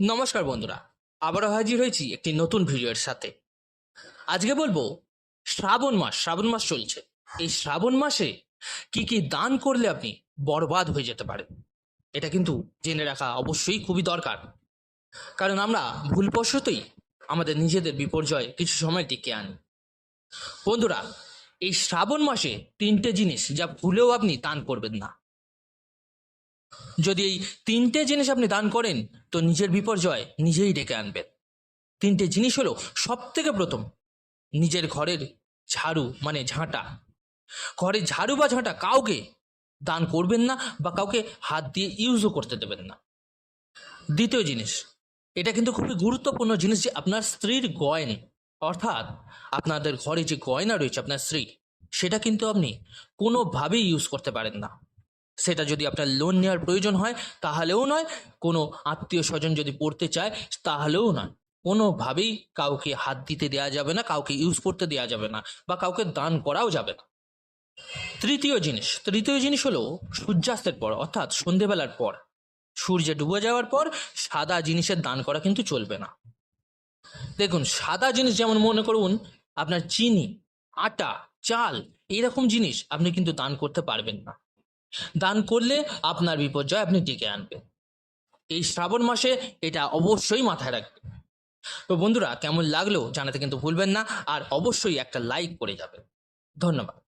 নমস্কার বন্ধুরা, আবারও হাজির হয়েছি একটি নতুন ভিডিওর সাথে। আজকে বলব, শ্রাবণ মাস শ্রাবণ মাস চলছে। এই শ্রাবণ মাসে কি কি দান করলে আপনি বরবাদ হয়ে যেতে পারেন? এটা কিন্তু জেনে রাখা অবশ্যই খুবই দরকার। কারণ আমরা ভুলবশতই আমাদের নিজেদের বিপর্যয় কিছু সময় ডেকে আনি। বন্ধুরা, এই শ্রাবণ মাসে তিনটে জিনিস যা ভুলেও আপনি দান করবেন না। যদি এই তিনটে জিনিস আপনি দান করেন, তো নিজের বিপর্যয় নিজেই ডেকে আনবেন। তিনটে জিনিস হলো সব থেকে প্রথম, নিজের ঘরের ঝাড়ু মানে ঝাঁটা। ঘরের ঝাড়ু বা ঝাঁটা কাউকে দান করবেন না বা কাউকে হাত দিয়ে ইউজও করতে দেবেন না। দ্বিতীয় জিনিস, এটা কিন্তু খুবই গুরুত্বপূর্ণ জিনিস যে আপনার স্ত্রীর গয়ন, অর্থাৎ আপনাদের ঘরে যে গয়না রয়েছে আপনার স্ত্রী সেটা কিন্তু আপনি কোনোভাবেই ইউজ করতে পারেন না। সেটা যদি আপনার লোন নেওয়ার প্রয়োজন হয়, তাহলেও নয়। কোনো আত্মীয় স্বজন যদি পড়তে চায়, তাহলেও নয়। কোনোভাবেই কাউকে হাত দিতে দেওয়া যাবে না, কাউকে ইউজ করতে দেওয়া যাবে না, বা কাউকে দান করাও যাবে না। তৃতীয় জিনিস তৃতীয় জিনিস হলো সূর্যাস্তের পর, অর্থাৎ সন্ধেবেলার পর। সূর্যে ডুবে যাওয়ার পর সাদা জিনিসের দান করা কিন্তু চলবে না। দেখুন, সাদা জিনিস যেমন মনে করুন, আপনার চিনি, আটা, চাল, এইরকম জিনিস আপনি কিন্তু দান করতে পারবেন না। দান করলে আপনার বিপর্যয় আপনি ডেকে আনবেন। এই শ্রাবণ মাসে এটা অবশ্যই মাথায় রাখবেন। তো বন্ধুরা, কেমন লাগল জানাতে কিন্তু ভুলবেন না, আর অবশ্যই একটা লাইক করে যাবেন। ধন্যবাদ।